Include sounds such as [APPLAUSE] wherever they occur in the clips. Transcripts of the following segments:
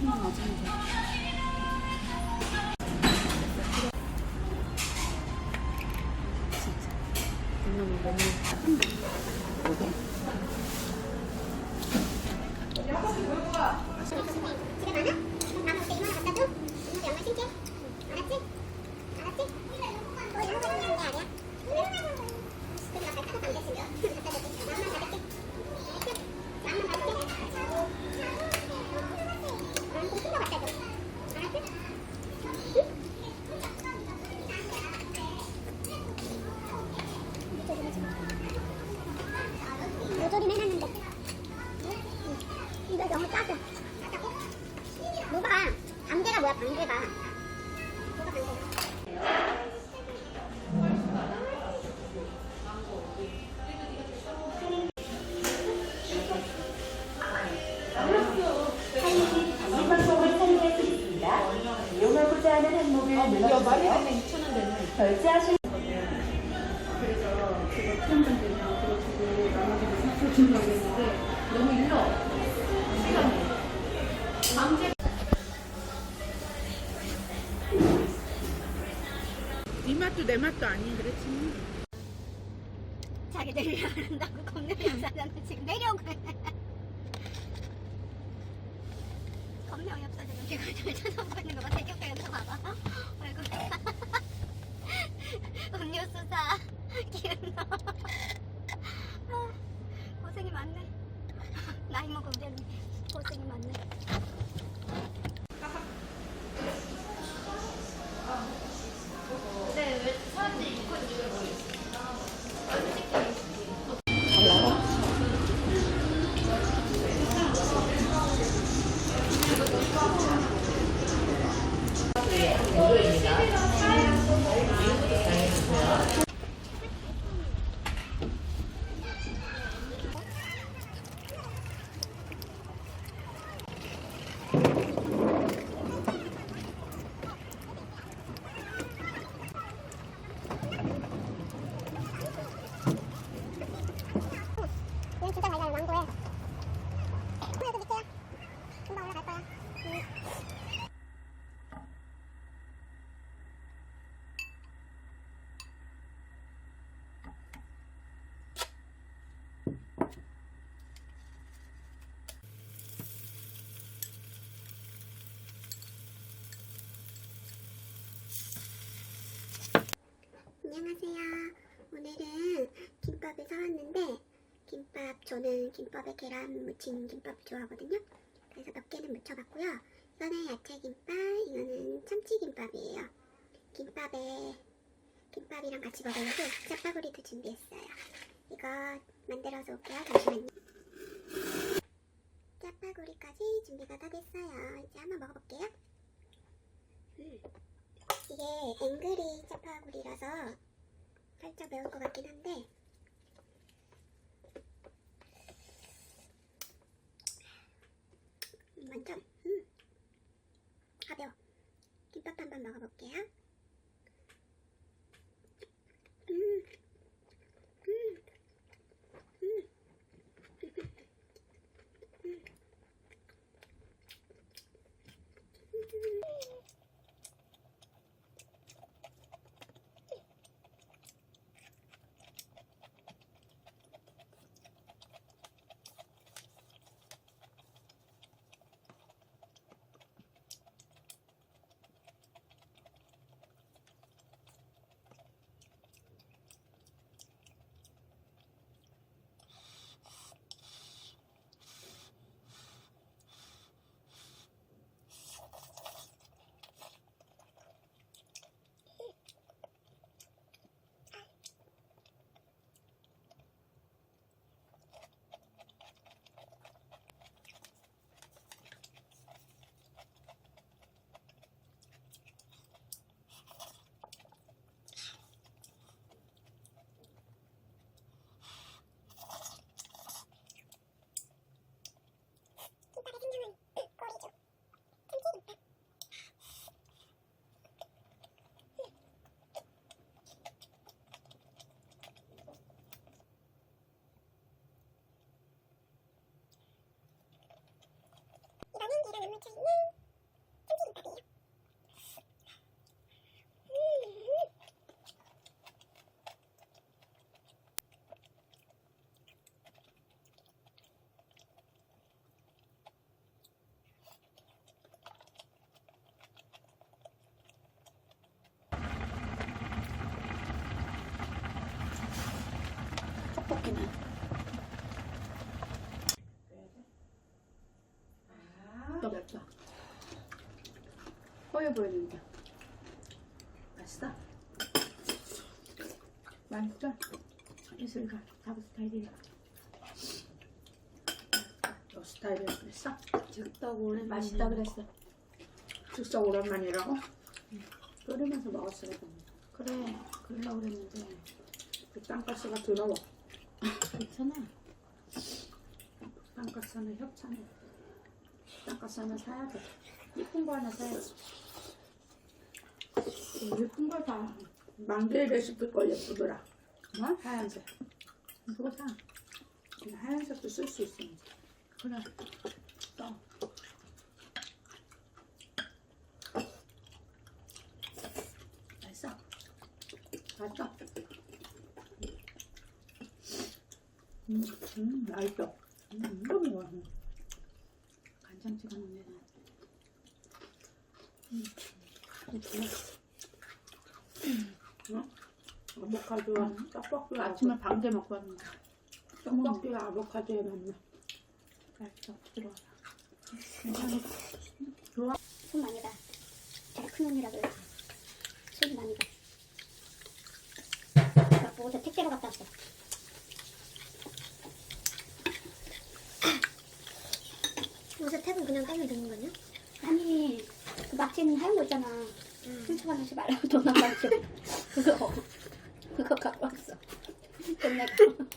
좀만 맞으면 돼. 네 맛도 내 맛도 아닌 그렇지. 자기들이 한다고 겁내면서 지금 내려오고 그래. 겁내 어이없어 지금 저 쳐다보고 있는 거 봐. 대격변에서 봐봐. 얼굴. [LAUGHS] 음료수 사. 기운 너. 아, 고생이 많네. 나이 언니 고생이 많네. 그냥 진짜 달달해 망고에. 그래도 밑에야. 금방 올라갈 거야. 음. 안녕하세요. 오늘은 김밥을 사왔는데 김밥 저는 김밥에 계란 무친 김밥 좋아하거든요. 그래서 몇 개는 무쳐봤고요. 이거는 야채 김밥, 이거는 참치 김밥이에요. 김밥에 김밥이랑 같이 먹으려고 짜파구리도 준비했어요. 이거 만들어서 올게요. 잠시만요. 짜파구리까지 준비가 다 됐어요. 이제 한번 먹어볼게요. 음. 이게 앵그리 짜파구리라서 살짝 매울 것 같긴 한데. 음, 완전 음. 가벼워. 김밥 한번 먹어볼게요. 음, 음, 음. 차이는 찜질김밥이에요. 음. 떡볶이는 또 맵다. 허여 보이는데. 맛있어? 맛있어? 이슬가 자부 스타일이야. 너 스타일이라 그랬어? 즉석 오랜만에 맛있다 그랬어. 즉석 오랜만이라고? 끓이면서 먹었어야 돼. 그래, 그러려고 그랬는데 그 땅가스가 더러워. 괜찮아. 땅가스는 협찬해. 땅가스 하나 사야 돼. 예쁜 거 하나 사야지. 예쁜 거 사. 망개 레시피 걸 예쁘더라. 뭐? 하얀색. 그거 사. 하얀색도 쓸 수 있어. 이제. 그래. 또. 맛있어. 맛있어. 음, 음, 맛있어. 음, 이거 뭐야. 간장 찍어 놓으면 음, 음, 어? 아보카도와 떡볶이 아침에 방제 먹고 왔는데. 떡볶이와 아보카도에 맞네. 맛있어. 들어와 괜찮아. 좋아 손 많이 가. 제가 큰 놈이라 그래. 손이 많이 보고 저 택배로 갔다 왔어. 요새 탭은 그냥 깔면 되는 거냐? 아니, 그 막진 하얀 거 있잖아. 훔쳐가지 말라고 돈 안 받죠. [LAUGHS] 그거, 그거 갖고 왔어. 돈 내가. [LAUGHS]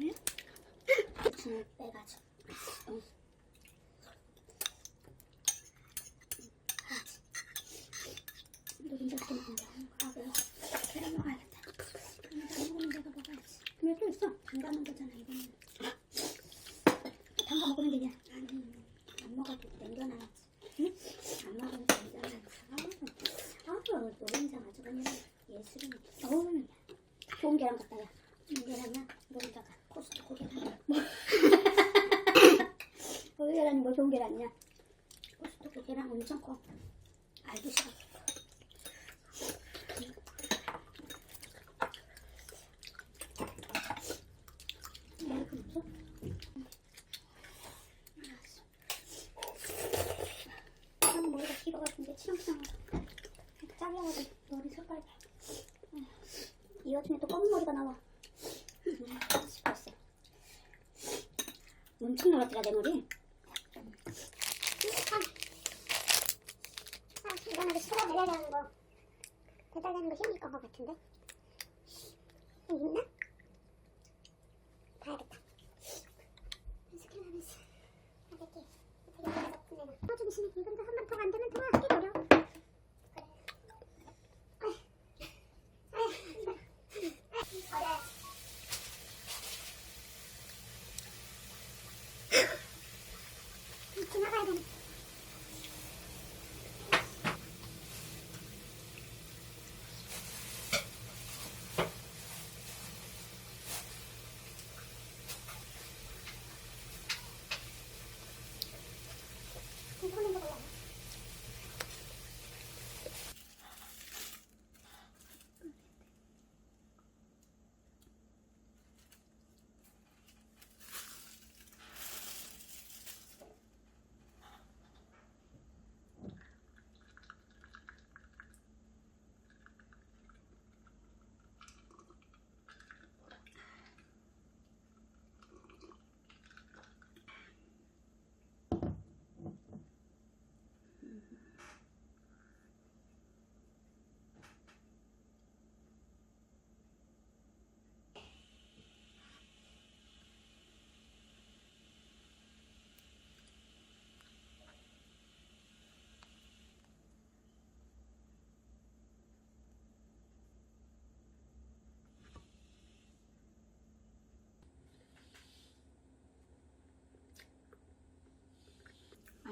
[LAUGHS] 응, 빼가지고. 응. 노른자 좀 먹는다. 아, 그래. 계란 먹어야겠다. 계란 먹으면 내가 먹어야지. 근데 또 있어. 담가놓은 거잖아, 이거는. 담가 먹으면 되냐? 아니, 안 먹어도 남겨놔야지. 응? 안 먹으면 남겨놔야지. 아우, 아우, 노른자 아주 그냥 예술이네. 어우, 좋은 계란 같다, 야. 좋은 계란이야? 노른자가. 코스트코 계란. 어디 계란이 뭐 좋은 계란이야? 코스트코 계란 엄청 커. 알기 싫어. 머리가 길어가지고 치렁치렁 잘라가지고 머리 색깔 이 와중에 또 검은 머리가 나와 음, 엄청 노랗더라 내 머리 이거는 그 수가 배달하는 거 배달하는 거 힘일 것 같은데? 여기 있나? 봐야겠다. 스캔하면서. 하겠게 되게 작품 내가 써주기 싫네 이건도 한번 더안 되면 더 하기 어려워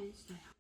맛있